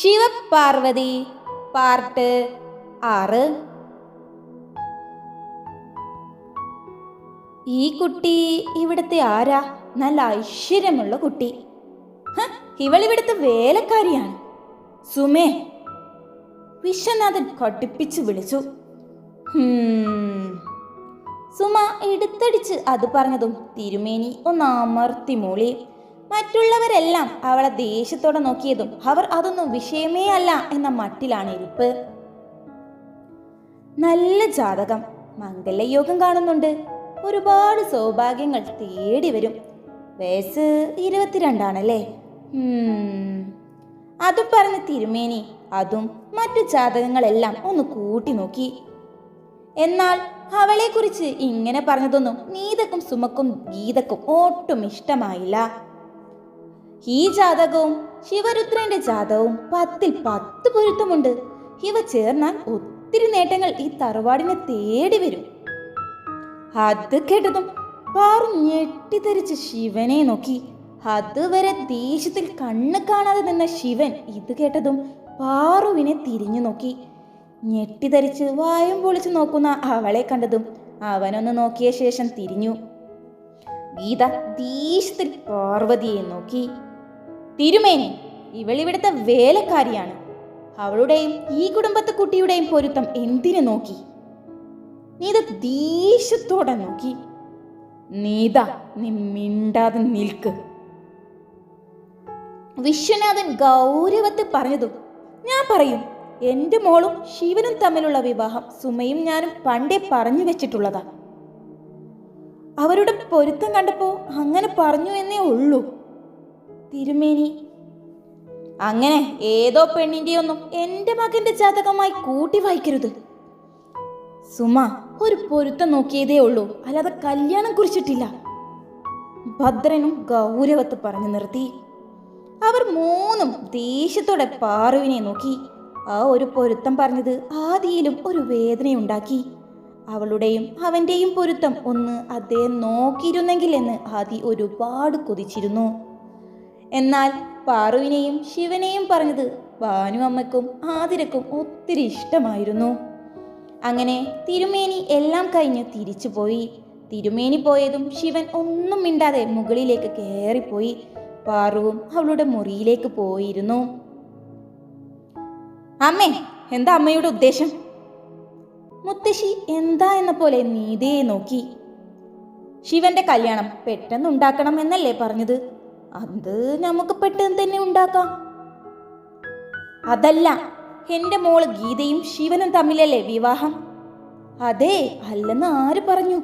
Shivaparvathi part ആറ്. ഈ കുട്ടി ഇവിടുത്തെ ആരാ? നല്ല ഐശ്വര്യമുള്ള കുട്ടി. ഇവളിവിടുത്തെ വേലക്കാരിയാണ്. സുമേ വിശ്വനാഥൻ കട്ടിപ്പിച്ചു വിളിച്ചു. സുമ എടുത്തടിച്ച് അത് പറഞ്ഞതും തിരുമേനി ഒന്ന് അമർത്തി മൂളി. മറ്റുള്ളവരെല്ലാം അവളെ ദേഷ്യത്തോടെ നോക്കിയതും അവർ അതൊന്നും വിഷയമേ അല്ല എന്ന മട്ടിലാണ് ഇരിപ്പ്. നല്ല ജാതകം. മംഗലയോഗം കാണുന്നുണ്ട്. ഒരുപാട് സൗഭാഗ്യങ്ങൾ തേടി വരും. വയസ്സ് ഇരുപത്തിരണ്ടാണല്ലേ. അതും പറഞ്ഞ തിരുമേനി അതും മറ്റു ജാതകങ്ങളെല്ലാം ഒന്ന് കൂട്ടി നോക്കി. എന്നാൽ അവളെക്കുറിച്ച് ഇങ്ങനെ പറഞ്ഞതൊന്നും നീതക്കും സുമക്കും ഗീതക്കും ഒട്ടും ഇഷ്ടമായില്ല. ഈ ജാതകവും ശിവരുദ്രന്റെ ജാതകവും പത്തിൽ പത്ത് പൊരുത്തമുണ്ട്. ഇവ ചേർന്നാൽ ഒത്തിരി നേട്ടങ്ങൾ ഈ തറവാടിനെ തേടി വരും. അത് കേട്ടതും പാറു ഞെട്ടിത്തെറിച്ച് ശിവനെ നോക്കി. അതുവരെ ദേഷ്യത്തിൽ കണ്ണ് കാണാതെ നിന്ന ശിവൻ ഇത് കേട്ടതും പാറുവിനെ തിരിഞ്ഞു നോക്കി. ഞെട്ടിധരിച്ച് വായും പൊളിച്ചു നോക്കുന്ന അവളെ കണ്ടതും അവനൊന്ന് നോക്കിയ ശേഷം തിരിഞ്ഞു. ഗീത ദേഷ്യത്തിൽ പാർവതിയെ നോക്കി. തിരുമേനി ഇവളിവിടുത്തെ വേലക്കാരിയാണ്. അവളുടെയും ഈ കുടുംബത്തെ കുട്ടിയുടെയും പൊരുത്തം എന്തിനു നോക്കി? നീത ദേഷ്യത്തോടെ നോക്കി. നീത നീ മിണ്ടാതെ നിൽക്ക്. വിശ്വനാഥൻ ഗൗരവത്തിൽ പറഞ്ഞതും ഞാൻ പറയും എന്റെ മോളും ശിവനും തമ്മിലുള്ള വിവാഹം സുമയും ഞാനും പണ്ടേ പറഞ്ഞു വെച്ചിട്ടുള്ളതാ. അവരുടെ പൊരുത്തം കണ്ടപ്പോ അങ്ങനെ പറഞ്ഞു എന്നേ ഉള്ളൂ. തിരുമേനി. അങ്ങനെ ഏതോ പെണ്ണിന്റെ ഒന്നും എന്റെ മകന്റെ ജാതകമായി കൂട്ടി വായിക്കരുത്. സുമ ഒരു പൊരുത്തം നോക്കിയതേ ഉള്ളൂ. അല്ലാതെ കല്യാണം കുറിച്ചിട്ടില്ല. ഭദ്രനും ഗൗരവത്ത് പറഞ്ഞു നിർത്തി. അവർ മൂന്നും ദേഷ്യത്തോടെ പാറുവിനെ നോക്കി. ആ ഒരു പൊരുത്തം പറഞ്ഞത് ആദിയിലും ഒരു വേദനയുണ്ടാക്കി. അവളുടെയും അവന്റെയും പൊരുത്തം ഒന്ന് അദ്ദേഹം നോക്കിയിരുന്നെങ്കിൽ എന്ന് ആദി ഒരുപാട് കൊതിച്ചിരുന്നു. എന്നാൽ പാറുവിനെയും ശിവനെയും പറഞ്ഞത് ഭാനു അമ്മയ്ക്കും ആതിരക്കും ഒത്തിരി ഇഷ്ടമായിരുന്നു. അങ്ങനെ തിരുമേനി എല്ലാം കഴിഞ്ഞ് തിരിച്ചുപോയി തിരുമേനി പോയതും ശിവൻ ഒന്നും മിണ്ടാതെ മുകളിലേക്ക് കയറിപ്പോയി. പാറുവും അവളുടെ മുറിയിലേക്ക് പോയിരുന്നു. അമ്മേ എന്താ അമ്മയുടെ ഉദ്ദേശം? മുത്തശ്ശി എന്താ എന്ന പോലെ നീതയെ നോക്കി. ശിവന്റെ കല്യാണം പെട്ടെന്ന് ഉണ്ടാക്കണം എന്നല്ലേ പറഞ്ഞത്. അത് നമുക്ക് പെട്ടെന്ന് തന്നെ ഉണ്ടാക്കാം. അതല്ല എന്റെ മോൾ ഗീതയും ശിവനും തമ്മിലല്ലേ വിവാഹം? അതെ അല്ലെന്ന് ആര് പറഞ്ഞു?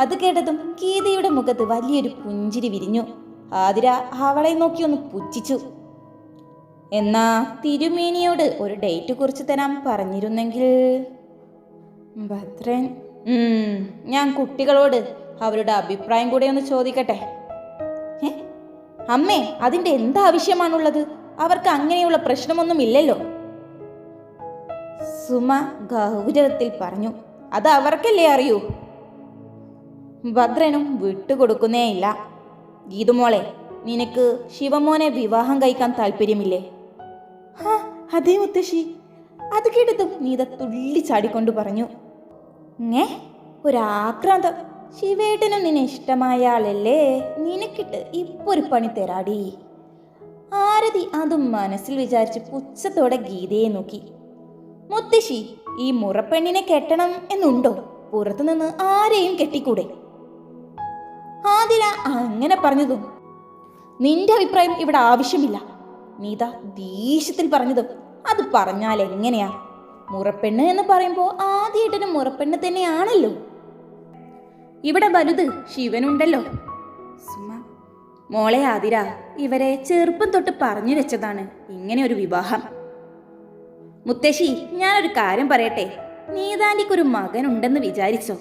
അത് കേട്ടതും ഗീതയുടെ മുഖത്ത് വലിയൊരു പുഞ്ചിരി വിരിഞ്ഞു. ആതിര അവളെ നോക്കി ഒന്ന് പുച്ഛിച്ചു. എന്നാ തിരുമേനിയോട് ഒരു ഡേറ്റ് കുറിച്ച് തരാൻ പറഞ്ഞിരുന്നെങ്കിൽ? ഭദ്രൻ ഞാൻ കുട്ടികളോട് അവരുടെ അഭിപ്രായം കൂടെ ഒന്ന് ചോദിക്കട്ടെ? അമ്മേ അതിന്റെ എന്താവശ്യമാണുള്ളത്? അവർക്ക് അങ്ങനെയുള്ള പ്രശ്നമൊന്നും ഇല്ലല്ലോ സുമ ഗൗരവത്തിൽ പറഞ്ഞു അത് അവർക്കല്ലേ അറിയൂ? ഭദ്രനും വിട്ടുകൊടുക്കുന്നേയില്ല. ഗീതുമോളെ നിനക്ക് ശിവമോനെ വിവാഹം കഴിക്കാൻ താല്പര്യമില്ലേ ഹാ അതേ മുത്തശ്ശി. അത് കേട്ടതും നീത തുള്ളി ചാടിക്കൊണ്ട് പറഞ്ഞു. ഏ ഒരാക്രാന്തം. ശിവേട്ടനും നിന്നെ ഇഷ്ടമായ ആളല്ലേ? നിനക്കിട്ട് ഇപ്പൊ ഒരു പണി തരാടി. ആരതി അതും മനസ്സിൽ വിചാരിച്ച് പുച്ഛത്തോടെ ഗീതയെ നോക്കി. മുത്തശ്ശി ഈ മുറപ്പെണ്ണിനെ കെട്ടണം എന്നുണ്ടോ? പുറത്തുനിന്ന് ആരെയും കെട്ടിക്കൂടെ? ആതിര അങ്ങനെ പറഞ്ഞതും നിന്റെ അഭിപ്രായം ഇവിടെ ആവശ്യമില്ല. നീത ദേഷ്യത്തിൽ പറഞ്ഞതും അത് പറഞ്ഞാൽ എങ്ങനെയാ? മുറപ്പെണ്ണ് എന്ന് പറയുമ്പോൾ ആദ്യേട്ടനും മുറപ്പെണ്ണ് തന്നെയാണല്ലോ. ഇവിടെ വലുത് ശിവനുണ്ടല്ലോ. സുമ. മോളെ ആതിര ഇവരെ ചെറുപ്പം തൊട്ട് പറഞ്ഞു വെച്ചതാണ് ഇങ്ങനെ ഒരു വിവാഹം. മുത്തശ്ശി ഞാനൊരു കാര്യം പറയട്ടെ. മകൻ ഉണ്ടെന്ന് വിചാരിച്ചോ?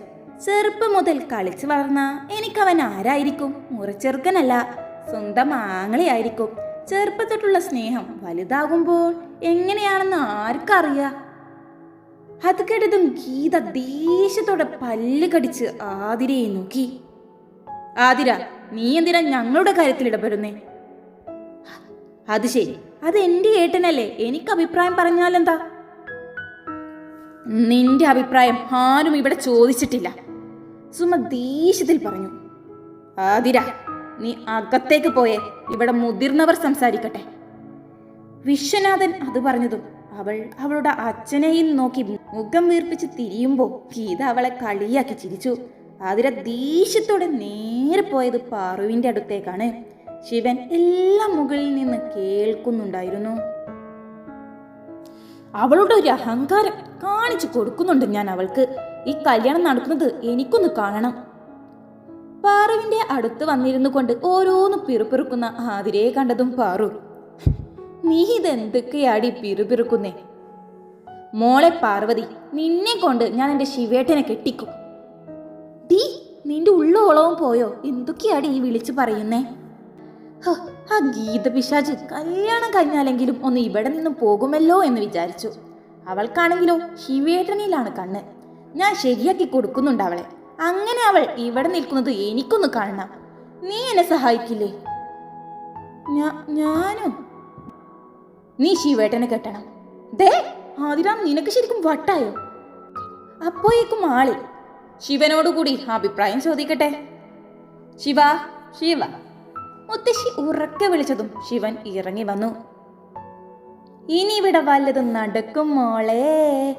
ചെറുപ്പം മുതൽ കളിച്ചു വളർന്ന എനിക്കവൻ ആരായിരിക്കും? മുറച്ചെറുക്കനല്ല സ്വന്തം ആങ്ങളെയായിരിക്കും. ചെറുപ്പത്തൊട്ടുള്ള സ്നേഹം വലുതാകുമ്പോൾ എങ്ങനെയാണെന്ന് ആർക്കറിയാം? അത് കേട്ടതും ഗീത ദേഷ്യത്തോടെ പല്ല് കടിച്ച് ആതിരയെ നോക്കി. ആതിര നീ എന്തിനാ ഞങ്ങളുടെ കാര്യത്തിൽ ഇടപെടുന്നേ? അത് ശരി. അത് എന്റെ ഏട്ടനല്ലേ. എനിക്ക് അഭിപ്രായം പറഞ്ഞാലെന്താ? നിന്റെ അഭിപ്രായം ആരും ഇവിടെ ചോദിച്ചിട്ടില്ല. സുമ ദേഷ്യത്തിൽ പറഞ്ഞു. ആതിര നീ അകത്തേക്ക് പോയേ. ഇവിടെ മുതിർന്നവർ സംസാരിക്കട്ടെ. വിശ്വനാഥൻ അത് പറഞ്ഞതും അവൾ അവളുടെ അച്ഛനെയും നോക്കി മുഖം വീർപ്പിച്ച് തിരിയുമ്പോൾ ഗീത അവളെ കളിയാക്കി ചിരിച്ചു. ആതിര ദേഷ്യത്തോടെ നേരെ പോയത് പാറുവിന്റെ അടുത്തേക്കാണ്. ശിവൻ എല്ലാം മുകളിൽ നിന്ന് കേൾക്കുന്നുണ്ടായിരുന്നു. അവളുടെ ഒരു അഹങ്കാരം കാണിച്ചു കൊടുക്കുന്നുണ്ട് ഞാൻ അവൾക്ക്. ഈ കല്യാണം നടക്കുന്നത് എനിക്കൊന്ന് കാണണം. പാറുവിന്റെ അടുത്ത് വന്നിരുന്നു കൊണ്ട് ഓരോന്ന് പിറുപിറുക്കുന്ന ആതിരയെ കണ്ടതും പാറു നീ ഇതെന്തൊക്കെയാടി പിറുപിറുക്കുന്നേ? മോളെ പാർവതി നിന്നെ കൊണ്ട് ഞാൻ എന്റെ ശിവേട്ടനെ കെട്ടിക്കും. ദീ നിന്റെ ഉള്ളോളവും പോയോ? എന്തൊക്കെയാടി ഈ വിളിച്ചു പറയുന്നേ? ആ ഗീത പിശാജ് കല്യാണം കഴിഞ്ഞാലെങ്കിലും ഒന്ന് ഇവിടെ നിന്ന് പോകുമല്ലോ എന്ന് വിചാരിച്ചു. അവൾക്കാണെങ്കിലോ ശിവേട്ടനിലാണ് കണ്ണ്. ഞാൻ ശരിയാക്കി കൊടുക്കുന്നുണ്ട് അവളെ. അങ്ങനെ അവൾ ഇവിടെ നിൽക്കുന്നത് എനിക്കൊന്ന് കാണണം. നീ എന്നെ സഹായിക്കില്ലേ? ഞാനോ? നീ ശിവേട്ടനെ കെട്ടണം. ദേ ആതിരാം നിനക്ക് ശരിക്കും വട്ടായോ? അപ്പോയേക്കും ആളി ശിവനോടുകൂടി അഭിപ്രായം ചോദിക്കട്ടെ. ശിവ ശിവ. മുത്തശ്ശി ഉറക്കെ വിളിച്ചതും ശിവൻ ഇറങ്ങി വന്നു. ഇനി ഇവിടെ വല്ലതും നടക്കും മോളെ.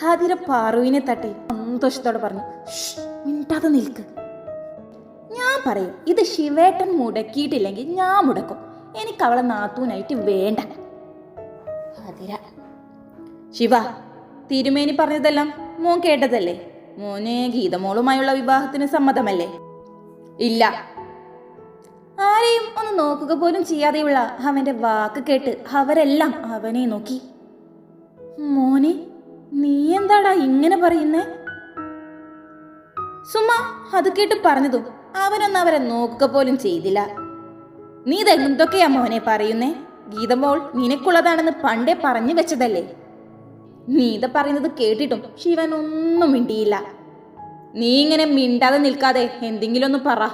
ഹാദിര പാറുവിനെ തട്ടി സന്തോഷത്തോടെ പറഞ്ഞു മിണ്ടാതെ നിൽക്ക്. ഞാൻ പറയും ഇത് ശിവേട്ടൻ മുടക്കിയിട്ടില്ലെങ്കിൽ ഞാൻ മുടക്കും. എനിക്ക് അവളെ നാത്തൂനായിട്ട് വേണ്ട. ഹാദിര ശിവ തിരുമേനി പറഞ്ഞതെല്ലാം മോൻ കേട്ടതല്ലേ? മോനെ ഗീതമോളുമായുള്ള വിവാഹത്തിന് സമ്മതമല്ലേ? ഇല്ല. ആരെയും ഒന്ന് നോക്കുക പോലും ചെയ്യാതെയുള്ള അവന്റെ വാക്ക് കേട്ട് അവരെല്ലാം അവനെ നോക്കി. മോനെ നീ എന്താടാ ഇങ്ങനെ പറയുന്നേ? സുമ അത് കേട്ട് പറഞ്ഞതും അവനൊന്നും അവരെ നോക്കുക പോലും ചെയ്തില്ല. നീ ഇതെന്തൊക്കെയാ മോനെ പറയുന്നേ? ഗീതമോൾ നിനക്കുള്ളതാണെന്ന് പണ്ടേ പറഞ്ഞു വെച്ചതല്ലേ? നീത പറയുന്നത് കേട്ടിട്ടും ശിവൻ ഒന്നും മിണ്ടിയില്ല. നീ ഇങ്ങനെ മിണ്ടാതെ നിൽക്കാതെ എന്തെങ്കിലും ഒന്ന് പറ.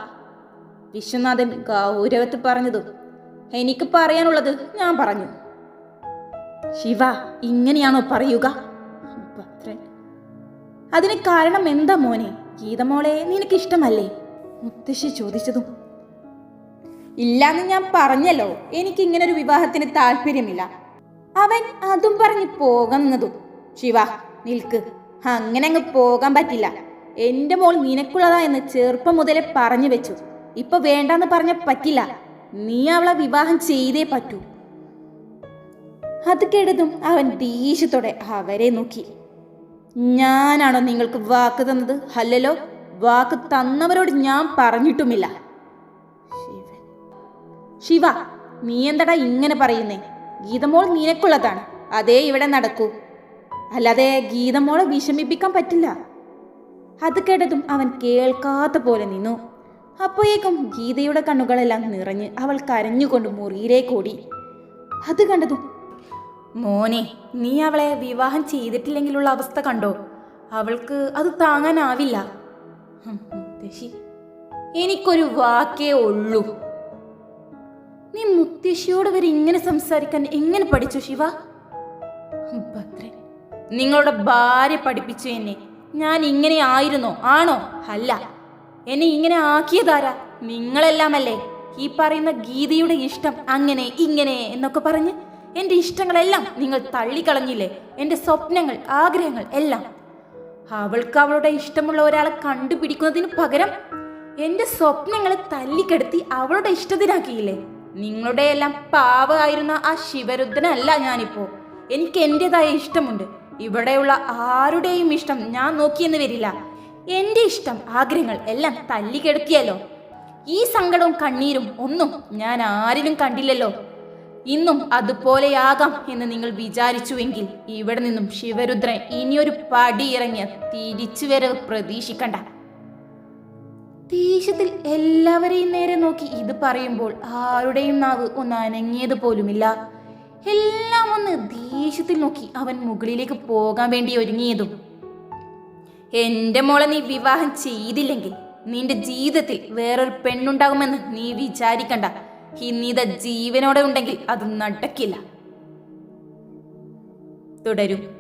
വിശ്വനാഥൻ ഗൗരവത്തിൽ പറഞ്ഞതും എനിക്ക് പറയാനുള്ളത് ഞാൻ പറഞ്ഞു. ശിവ ഇങ്ങനെയാണോ പറയുക? അതിന് കാരണം എന്താ മോനെ? ഗീതമോളെ നിനക്ക് ഇഷ്ടമല്ലേ മുത്തശ്ശി ചോദിച്ചതും ഇല്ലാന്ന് ഞാൻ പറഞ്ഞല്ലോ. എനിക്ക് ഇങ്ങനെ ഒരു വിവാഹത്തിന് താല്പര്യമില്ല. അവൻ അതും പറഞ്ഞ് പോകുന്നതും. ശിവ നിൽക്ക്. അങ്ങനെ അങ്ങ് പോകാൻ പറ്റില്ല. എന്റെ മോൾ നിനക്കുള്ളതാ എന്ന് ചെറുപ്പം മുതലേ പറഞ്ഞു വെച്ചു. ഇപ്പൊ വേണ്ടെന്ന് പറഞ്ഞ പറ്റില്ല. നീ അവളെ വിവാഹം ചെയ്തേ പറ്റൂ. അത് കേട്ടതും അവൻ ദേഷ്യത്തോടെ അവരെ നോക്കി. ഞാനാണോ നിങ്ങൾക്ക് വാക്ക് തന്നത്? അല്ലല്ലോ വാക്ക് തന്നവരോട് ഞാൻ പറഞ്ഞിട്ടുമില്ല. ശിവ നീ എന്തടാ ഇങ്ങനെ പറയുന്നേ? ഗീതമോൾ നിനക്കുള്ളതാണ്. അതേ ഇവിടെ നടക്കൂ. അല്ലാതെ ഗീതമോളെ വിഷമിപ്പിക്കാൻ പറ്റില്ല. അത് കേട്ടതും അവൻ കേൾക്കാത്ത പോലെ നിന്നു. അപ്പോഴേക്കും ഗീതയുടെ കണ്ണുകളെല്ലാം നിറഞ്ഞ് അവൾ കരഞ്ഞുകൊണ്ട് മുറിയിലേക്ക് ഓടി. അത് കണ്ടതും മോനെ നീ അവളെ വിവാഹം ചെയ്തിട്ടില്ലെങ്കിലുള്ള അവസ്ഥ കണ്ടോ? അവൾക്ക് അത് താങ്ങാനാവില്ല. എനിക്കൊരു വാക്കേ ഉള്ളൂ. നീ മുത്തശ്ശിയോട് വരെ ഇങ്ങനെ സംസാരിക്കാൻ എങ്ങനെ പഠിച്ചു ശിവ? നിങ്ങളുടെ ഭാര്യ പഠിപ്പിച്ചു എന്നെ ഞാൻ ഇങ്ങനെ ആയിരുന്നോ? ആണോ? അല്ല. എന്നെ ഇങ്ങനെ ആക്കിയതാരാ? നിങ്ങളെല്ലാമല്ലേ? ഈ പറയുന്ന ഗീതയുടെ ഇഷ്ടം അങ്ങനെ ഇങ്ങനെ എന്നൊക്കെ പറഞ്ഞ് എന്റെ ഇഷ്ടങ്ങളെല്ലാം നിങ്ങൾ തള്ളിക്കളഞ്ഞില്ലേ? എന്റെ സ്വപ്നങ്ങൾ ആഗ്രഹങ്ങൾ എല്ലാം. അവൾക്ക് അവളുടെ ഇഷ്ടമുള്ള ഒരാളെ കണ്ടുപിടിക്കുന്നതിന് പകരം എന്റെ സ്വപ്നങ്ങളെ തല്ലിക്കെടുത്തി അവളുടെ ഇഷ്ടത്തിനാക്കിയില്ലേ? നിങ്ങളുടെ എല്ലാം പാവമായിരുന്ന ആ ശിവരുദ്രനല്ല ഞാനിപ്പോ. എനിക്ക് എന്റെതായ ഇഷ്ടമുണ്ട്. ഇവിടെയുള്ള ആരുടെയും ഇഷ്ടം ഞാൻ നോക്കിയെന്ന് വരില്ല. എന്റെ ഇഷ്ടം ആഗ്രഹങ്ങൾ എല്ലാം തല്ലിക്കെടുത്തിയല്ലോ ഈ സങ്കടവും കണ്ണീരും ഒന്നും ഞാൻ ആരിലും കണ്ടില്ലല്ലോ. ഇന്നും അതുപോലെയാകാം എന്ന് നിങ്ങൾ വിചാരിച്ചുവെങ്കിൽ ഇവിടെ നിന്നും ശിവരുദ്രൻ ഇനിയൊരു പടി ഇറങ്ങിയ തിരിച്ചുവരവ് പ്രതീക്ഷിക്കണ്ട. ദേഷ്യത്തിൽ എല്ലാവരെയും നേരെ നോക്കി ഇത് പറയുമ്പോൾ ആരുടെയും നാവ് ഒന്ന് അനങ്ങിയത് പോലുമില്ല. എല്ലാം ഒന്ന് ദേഷ്യത്തിൽ നോക്കി അവൻ മുകളിലേക്ക് പോകാൻ വേണ്ടി ഒരുങ്ങിയതും. എന്റെ മോളെ നീ വിവാഹം ചെയ്തില്ലെങ്കിൽ നിന്റെ ജീവിതത്തിൽ വേറൊരു പെണ്ണുണ്ടാകുമെന്ന് നീ വിചാരിക്കണ്ട. ഈ നീത ജീവനോടെ ഉണ്ടെങ്കിൽ അത് നടക്കില്ല. തുടരും.